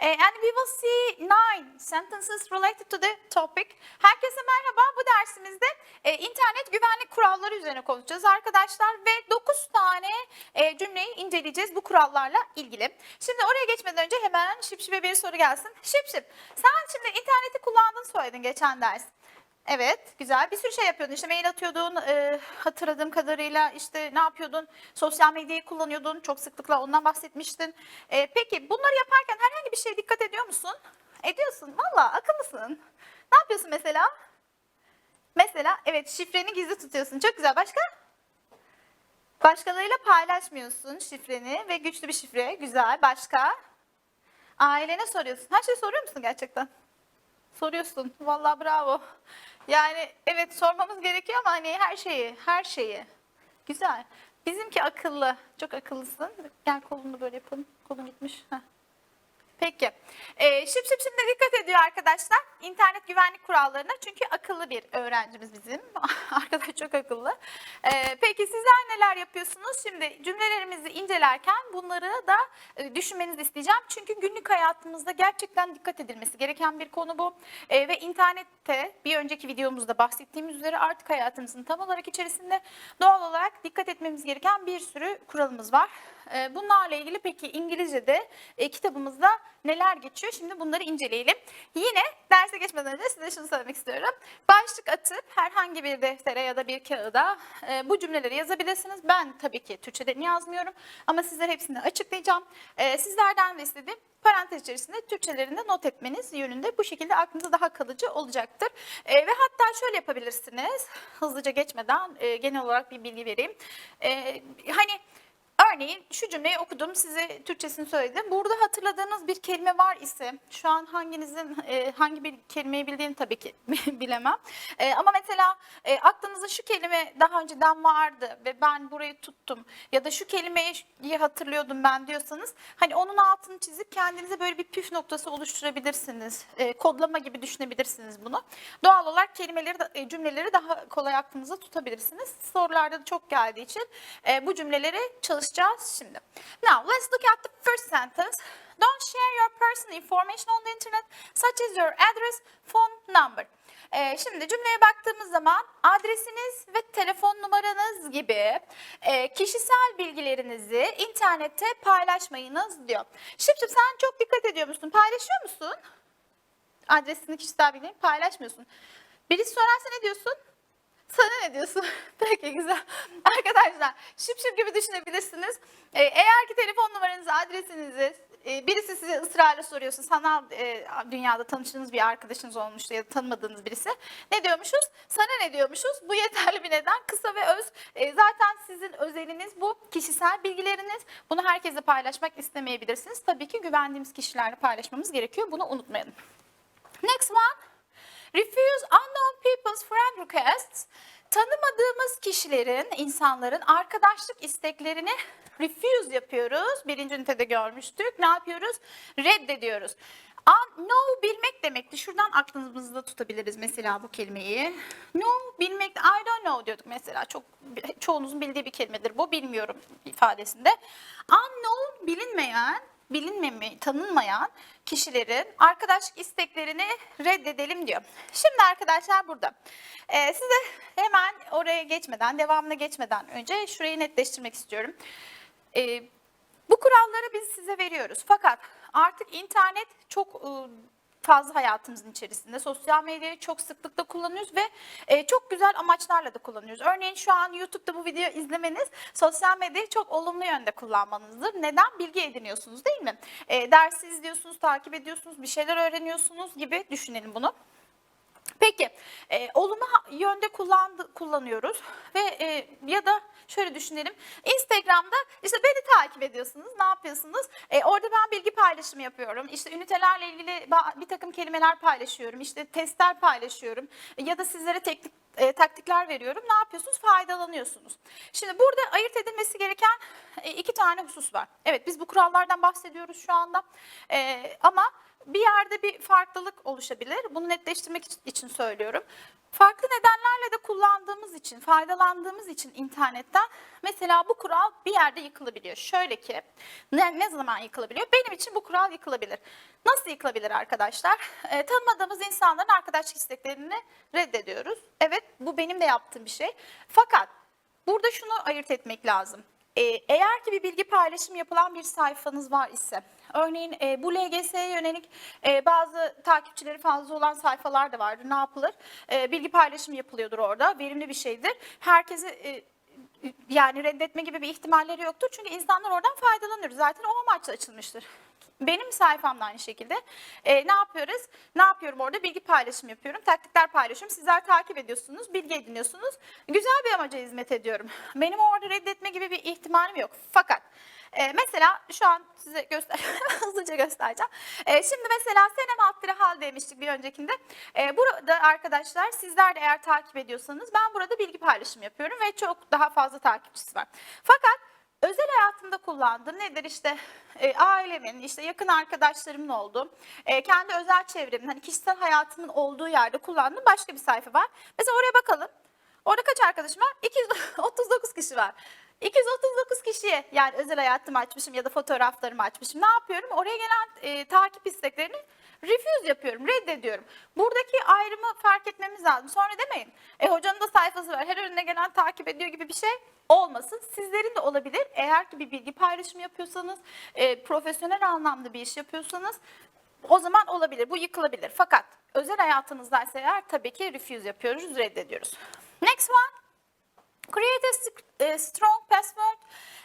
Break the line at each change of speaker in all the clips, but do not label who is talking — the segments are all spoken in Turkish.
Uh, and we will see nine sentences related to the topic. Herkese merhaba. Bu dersimizde e, internet güvenlik kuralları üzerine konuşacağız arkadaşlar ve 9 tane e, cümleyi inceleyeceğiz bu kurallarla ilgili. Şimdi oraya geçmeden önce hemen şıp bir soru gelsin. Şıp. Sen şimdi interneti kullandın söyledin geçen ders. Evet, güzel. Bir sürü şey yapıyordun. İşte mail atıyordun, e, hatırladığım kadarıyla işte ne yapıyordun? Sosyal medyayı kullanıyordun, çok sıklıkla ondan bahsetmiştin. E, peki bunları yaparken herhangi bir şeye dikkat ediyor musun? Ediyorsun. Valla akıllısın. Ne yapıyorsun mesela? Mesela evet şifreni gizli tutuyorsun. Çok güzel. Başka? Başkalarıyla paylaşmıyorsun şifreni ve güçlü bir şifre. Güzel. Başka? Ailene soruyorsun. Her şeyi soruyor musun gerçekten? Soruyorsun. Vallahi bravo. Yani evet sormamız gerekiyor ama hani her şeyi, her şeyi. Güzel. Bizimki akıllı. Çok akıllısın. Gel kolunu böyle yapalım. Kolun gitmiş. Heh. Peki. Ee, şıp şıp şimdi dikkat ediyor arkadaşlar. İnternet güvenlik kurallarına. Çünkü akıllı bir öğrencimiz bizim. Arkadaş çok akıllı. Ee, peki sizler neler yapıyorsunuz? Şimdi cümlelerimizi incelerken bunları da e, düşünmenizi isteyeceğim. Çünkü günlük hayatımızda gerçekten dikkat edilmesi gereken bir konu bu. Ee, ve internette bir önceki videomuzda bahsettiğimiz üzere artık hayatımızın tam olarak içerisinde doğal olarak dikkat etmemiz gereken bir sürü kuralımız var. Ee, bunlarla ilgili peki İngilizce'de e, kitabımızda neler geçiyor? Şimdi bunları inceleyelim. Yine derse geçmeden önce size şunu söylemek istiyorum. Başlık atıp herhangi bir deftere ya da bir kağıda e, bu cümleleri yazabilirsiniz. Ben tabii ki Türkçe'den yazmıyorum ama sizlere hepsini açıklayacağım. E, sizlerden de istediğim parantez içerisinde Türkçelerinde not etmeniz yönünde bu şekilde aklınızda daha kalıcı olacaktır. E, ve hatta şöyle yapabilirsiniz. Hızlıca geçmeden e, genel olarak bir bilgi vereyim. E, hani Örneğin şu cümleyi okudum, size Türkçesini söyledim. Burada hatırladığınız bir kelime var ise, şu an hanginizin e, hangi bir kelimeyi bildiğini tabii ki bilemem. E, ama mesela e, aklınızda şu kelime daha önceden vardı ve ben burayı tuttum ya da şu kelimeyi hatırlıyordum ben diyorsanız, hani onun altını çizip kendinize böyle bir püf noktası oluşturabilirsiniz. E, kodlama gibi düşünebilirsiniz bunu. Doğal olarak kelimeleri, cümleleri daha kolay aklınızda tutabilirsiniz. Sorularda da çok geldiği için bu cümleleri çalışacağız şimdi. Now let's look at the first sentence. Don't share your personal information on the internet such as your address, phone number. E, şimdi cümleye baktığımız zaman adresiniz ve telefon numaranız gibi e, kişisel bilgilerinizi internette paylaşmayınız diyor. Şıp sen çok dikkat ediyor musun? Paylaşıyor musun? Adresini kişisel bilgilerini paylaşmıyorsun. Birisi sorarsa ne diyorsun? Sana ne diyorsun? Peki güzel. Arkadaşlar şıp şıp gibi düşünebilirsiniz. Ee, eğer ki telefon numaranızı, adresinizi e, birisi size ısrarla soruyorsa sanal e, dünyada tanıştığınız bir arkadaşınız olmuştu ya da tanımadığınız birisi. Ne diyormuşuz? Sana ne diyormuşuz? Bu yeterli bir neden. Kısa ve öz. E, zaten sizin özeliniz bu. Kişisel bilgileriniz. Bunu herkese paylaşmak istemeyebilirsiniz. Tabii ki güvendiğimiz kişilerle paylaşmamız gerekiyor. Bunu unutmayalım. Next one. Refuse unknown people's friend requests. Tanımadığımız kişilerin, insanların arkadaşlık isteklerini refuse yapıyoruz. Birinci ünitede görmüştük. Ne yapıyoruz? Reddediyoruz. Know bilmek demekti. Şuradan aklımızda tutabiliriz mesela bu kelimeyi. Know bilmek, I don't know diyorduk mesela. Çok çoğunuzun bildiği bir kelimedir bu. Bilmiyorum ifadesinde. Unknown bilinmeyen bilinmemi, tanınmayan kişilerin arkadaşlık isteklerini reddedelim diyor. Şimdi arkadaşlar burada. Ee, size hemen oraya geçmeden, devamına geçmeden önce şurayı netleştirmek istiyorum. Ee, bu kuralları biz size veriyoruz. Fakat artık internet çok ıı, fazla hayatımızın içerisinde. Sosyal medyayı çok sıklıkla kullanıyoruz ve e, çok güzel amaçlarla da kullanıyoruz. Örneğin şu an YouTube'da bu videoyu izlemeniz sosyal medyayı çok olumlu yönde kullanmanızdır. Neden? Bilgi ediniyorsunuz değil mi? E, dersi izliyorsunuz, takip ediyorsunuz, bir şeyler öğreniyorsunuz gibi düşünelim bunu. Peki, e, olumlu yönde kullandı, kullanıyoruz ve e, ya da şöyle düşünelim. Instagram'da işte beni takip ediyorsunuz, ne yapıyorsunuz? E, orada ben bilgi paylaşımı yapıyorum. İşte ünitelerle ilgili bir takım kelimeler paylaşıyorum. İşte testler paylaşıyorum. Ya da sizlere teknik e, taktikler veriyorum. Ne yapıyorsunuz? Faydalanıyorsunuz. Şimdi burada ayırt edilmesi gereken e, iki tane husus var. Evet, biz bu kurallardan bahsediyoruz şu anda. E, ama bir yerde bir farklılık oluşabilir. Bunu netleştirmek için söylüyorum. farklı nedenlerle de kullandığımız için, faydalandığımız için internetten mesela bu kural bir yerde yıkılabiliyor. Şöyle ki ne, ne zaman yıkılabiliyor? Benim için bu kural yıkılabilir. Nasıl yıkılabilir arkadaşlar? E, tanımadığımız insanların arkadaşlık isteklerini reddediyoruz. Evet bu benim de yaptığım bir şey. Fakat burada şunu ayırt etmek lazım. E, eğer ki bir bilgi paylaşım yapılan bir sayfanız var ise, örneğin e, bu LGS'ye yönelik e, bazı takipçileri fazla olan sayfalar da vardır. Ne yapılır? E, bilgi paylaşım yapılıyordur orada. Verimli bir şeydir. Herkesi e, yani reddetme gibi bir ihtimalleri yoktur. Çünkü insanlar oradan faydalanır. Zaten o amaçla açılmıştır. Benim sayfamda aynı şekilde. E, ne yapıyoruz? Ne yapıyorum orada? Bilgi paylaşım yapıyorum. Taktikler paylaşıyorum. Sizler takip ediyorsunuz. Bilgi ediniyorsunuz. Güzel bir amaca hizmet ediyorum. Benim orada reddetme gibi bir ihtimalim yok. Fakat e, mesela şu an size göster hızlıca göstereceğim. E, şimdi mesela Senem Alttır'a hal demiştik bir öncekinde. E, burada arkadaşlar sizler de eğer takip ediyorsanız ben burada bilgi paylaşım yapıyorum ve çok daha fazla takipçisi var. Fakat özel hayatımda kullandığım nedir işte e, ailemin, işte yakın arkadaşlarımın olduğu, e, kendi özel çevremin, hani kişisel hayatımın olduğu yerde kullandığım başka bir sayfa var. Mesela oraya bakalım. Orada kaç arkadaşım var? 239 kişi var. 239 kişiye yani özel hayatımı açmışım ya da fotoğraflarımı açmışım. Ne yapıyorum? Oraya gelen e, takip isteklerini refuse yapıyorum, reddediyorum. Buradaki ayrımı fark etmemiz lazım. Sonra demeyin, e hocanın da sayfası var, her önüne gelen takip ediyor gibi bir şey olmasın. Sizlerin de olabilir. Eğer ki bir bilgi paylaşımı yapıyorsanız, e, profesyonel anlamda bir iş yapıyorsanız o zaman olabilir, bu yıkılabilir. Fakat özel hayatınızdaysa eğer tabii ki refuse yapıyoruz, reddediyoruz. Next one. Create a e, strong password.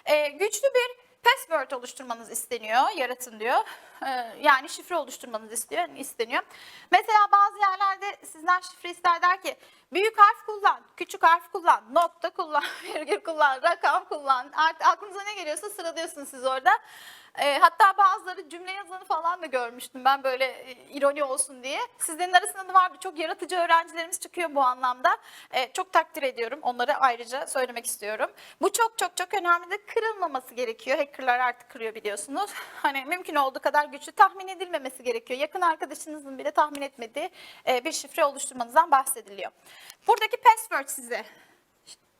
E, güçlü bir password oluşturmanız isteniyor, yaratın diyor. E, yani şifre oluşturmanız istiyor, isteniyor. Mesela bazı yerlerde sizden şifre ister der ki büyük harf kullan, küçük harf kullan, nokta kullan, virgül kullan, rakam kullan. Artık aklınıza ne geliyorsa sıralıyorsunuz siz orada. E, hatta bazıları cümle yazanı falan da görmüştüm ben böyle e, ironi olsun diye. Sizlerin arasında da vardı çok yaratıcı öğrencilerimiz çıkıyor bu anlamda. E, çok takdir ediyorum. Onları ayrıca söylemek istiyorum. Bu çok çok çok önemli de kırılmaması gerekiyor. Hackerlar artık kırıyor biliyorsunuz. Hani mümkün olduğu kadar güçlü tahmin edilmemesi gerekiyor. Yakın arkadaşınızın bile tahmin etmediği e, bir şifre oluşturmanızdan bahsediliyor. Buradaki password size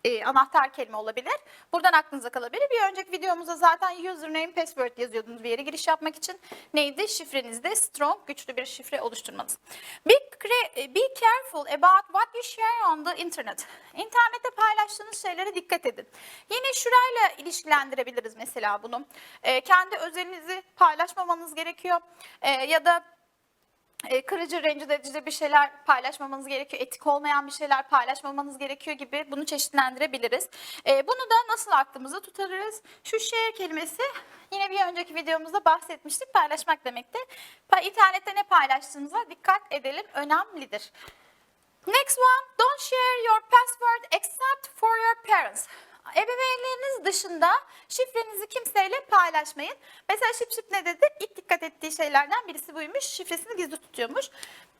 e, anahtar kelime olabilir. Buradan aklınıza kalabilir. Bir önceki videomuzda zaten username, password yazıyordunuz bir yere giriş yapmak için. Neydi? Şifrenizde strong, güçlü bir şifre oluşturmanız. Be, cre- be careful about what you share on the internet. İnternette paylaştığınız şeylere dikkat edin. Yine şurayla ilişkilendirebiliriz mesela bunu. E, kendi özelinizi paylaşmamanız gerekiyor. E, ya da e, kırıcı, rencide edici bir şeyler paylaşmamanız gerekiyor, etik olmayan bir şeyler paylaşmamanız gerekiyor gibi bunu çeşitlendirebiliriz. E, bunu da nasıl aklımızda tutarız? Şu share kelimesi yine bir önceki videomuzda bahsetmiştik, paylaşmak demekti. İnternette ne paylaştığınıza dikkat edelim, önemlidir. Next one, don't share your password except for your parents. Ebeveynleriniz dışında şifrenizi kimseyle paylaşmayın. Mesela Şip Şip ne dedi? İlk dikkat ettiği şeylerden birisi buymuş. Şifresini gizli tutuyormuş.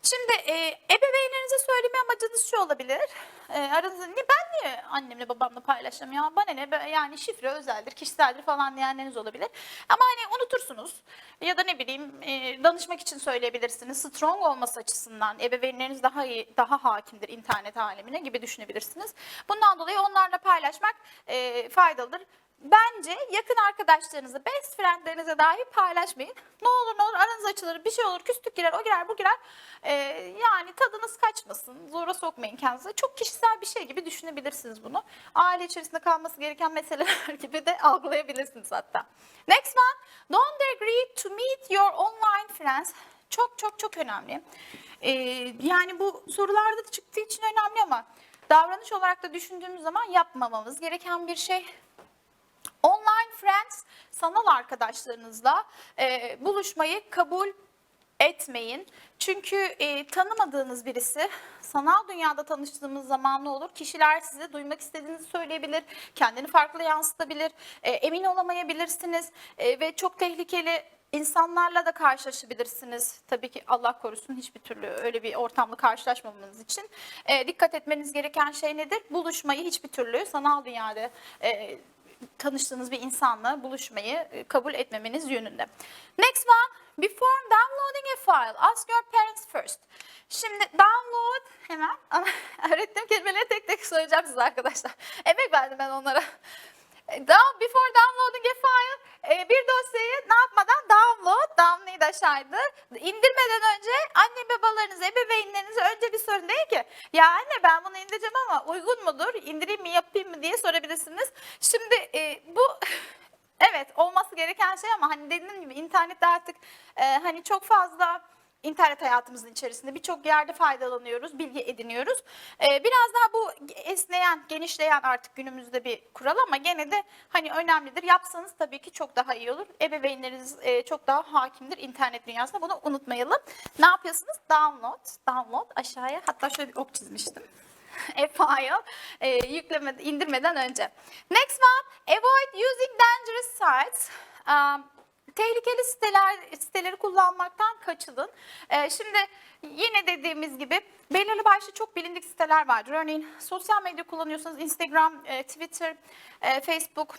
Şimdi e, ebeveynlerinize söyleme amacınız şu olabilir. E, aranızda ne ben niye annemle babamla paylaşacağım ya bana ne yani şifre özeldir, kişiseldir falan diyenleriniz olabilir. Ama hani unutursunuz ya da ne bileyim e, danışmak için söyleyebilirsiniz. Strong olması açısından ebeveynleriniz daha iyi, daha hakimdir internet alemine gibi düşünebilirsiniz. Bundan dolayı onlarla paylaşmak e, faydalıdır. Bence yakın arkadaşlarınızı, best friendlerinize dahi paylaşmayın. Ne olur ne olur aranız açılır, bir şey olur, küslük girer, o girer, bu girer. Ee, yani tadınız kaçmasın, zora sokmayın kendinizi. Çok kişisel bir şey gibi düşünebilirsiniz bunu. Aile içerisinde kalması gereken meseleler gibi de algılayabilirsiniz hatta. Next one, don't agree to meet your online friends. Çok çok çok önemli. Ee, yani bu sorularda da çıktığı için önemli ama davranış olarak da düşündüğümüz zaman yapmamamız gereken bir şey. Online friends, sanal arkadaşlarınızla e, buluşmayı kabul etmeyin. Çünkü e, tanımadığınız birisi sanal dünyada tanıştığımız zaman ne olur? Kişiler size duymak istediğinizi söyleyebilir, kendini farklı yansıtabilir, e, emin olamayabilirsiniz e, ve çok tehlikeli insanlarla da karşılaşabilirsiniz. Tabii ki Allah korusun hiçbir türlü öyle bir ortamda karşılaşmamanız için. E, dikkat etmeniz gereken şey nedir? Buluşmayı hiçbir türlü sanal dünyada e, tanıştığınız bir insanla buluşmayı e, kabul etmemeniz yönünde. Next one, before downloading a file, ask your parents first. Şimdi download hemen öğrettiğim kelimeleri tek tek söyleyeceğim size arkadaşlar. Emek verdim ben onlara. E, before downloading a file e, bir dosyayı ne yapmadan download, download aşağıydı. İndirmeden önce anne babalarınıza, ebeveynlerinize önce bir sorun değil ki. Ya anne ben bunu indireceğim ama uygun mudur? İndireyim mi, yapayım mı diye sorabilirsiniz. Şimdi e, bu evet olması gereken şey ama hani dediğim gibi internette artık hani çok fazla internet hayatımızın içerisinde birçok yerde faydalanıyoruz, bilgi ediniyoruz. Ee, biraz daha bu esneyen, genişleyen artık günümüzde bir kural ama gene de hani önemlidir. Yapsanız tabii ki çok daha iyi olur. Ebeveynleriniz e, çok daha hakimdir internet dünyasında. Bunu unutmayalım. Ne yapıyorsunuz? Download, download aşağıya. Hatta şöyle bir ok çizmiştim. A file e, yükleme, indirmeden önce. Next one, avoid using dangerous sites. Um, tehlikeli siteler siteleri kullanmaktan kaçının. Ee, şimdi yine dediğimiz gibi belirli başlı çok bilindik siteler vardır. Örneğin sosyal medya kullanıyorsanız Instagram, e, Twitter, e, Facebook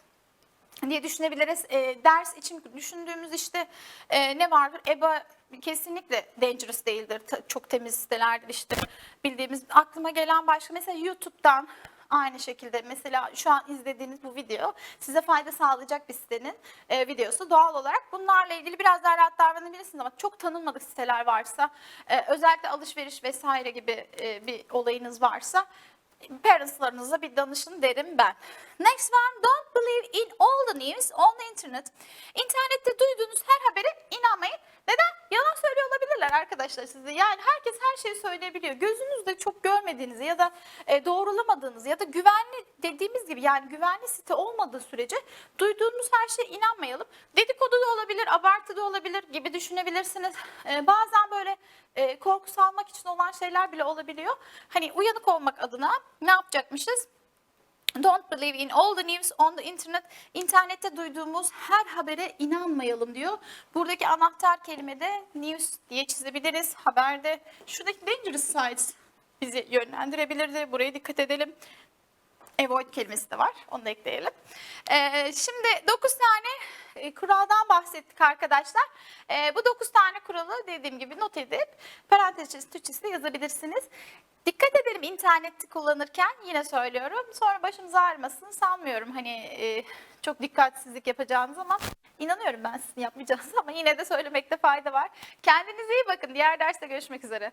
diye düşünebiliriz. E, ders için düşündüğümüz işte e, ne vardır? EBA kesinlikle dangerous değildir. Ta- çok temiz sitelerdir işte. Bildiğimiz aklıma gelen başka mesela YouTube'dan aynı şekilde mesela şu an izlediğiniz bu video size fayda sağlayacak bir sitenin e, videosu. Doğal olarak bunlarla ilgili biraz daha rahat davranabilirsiniz ama çok tanınmadık siteler varsa e, özellikle alışveriş vesaire gibi e, bir olayınız varsa parentslarınıza bir danışın derim ben. Next one, don't believe in all the news on the internet. İnternette duyduğunuz her habere inanmayın. Neden? Arkadaşlar size. Yani herkes her şeyi söyleyebiliyor. Gözünüzde çok görmediğinizi ya da e, doğrulamadığınız ya da güvenli dediğimiz gibi yani güvenli site olmadığı sürece duyduğumuz her şeye inanmayalım. Dedikodu da olabilir, abartı da olabilir gibi düşünebilirsiniz. E, bazen böyle e, korku salmak için olan şeyler bile olabiliyor. Hani uyanık olmak adına ne yapacakmışız? Don't believe in all the news on the internet. İnternette duyduğumuz her habere inanmayalım diyor. Buradaki anahtar kelime de news diye çizebiliriz. Haberde şuradaki dangerous sites bizi yönlendirebilirdi. Buraya dikkat edelim. Avoid kelimesi de var. Onu da ekleyelim. Ee, şimdi 9 tane e, kuraldan bahsettik arkadaşlar. Ee, bu 9 tane kuralı dediğim gibi not edip parantez içerisinde Türkçesinde yazabilirsiniz. Dikkat edelim interneti kullanırken yine söylüyorum. Sonra başımız ağrımasın sanmıyorum. Hani e, çok dikkatsizlik yapacağınız ama inanıyorum ben sizin yapmayacağınız ama yine de söylemekte fayda var. Kendinize iyi bakın. Diğer derste görüşmek üzere.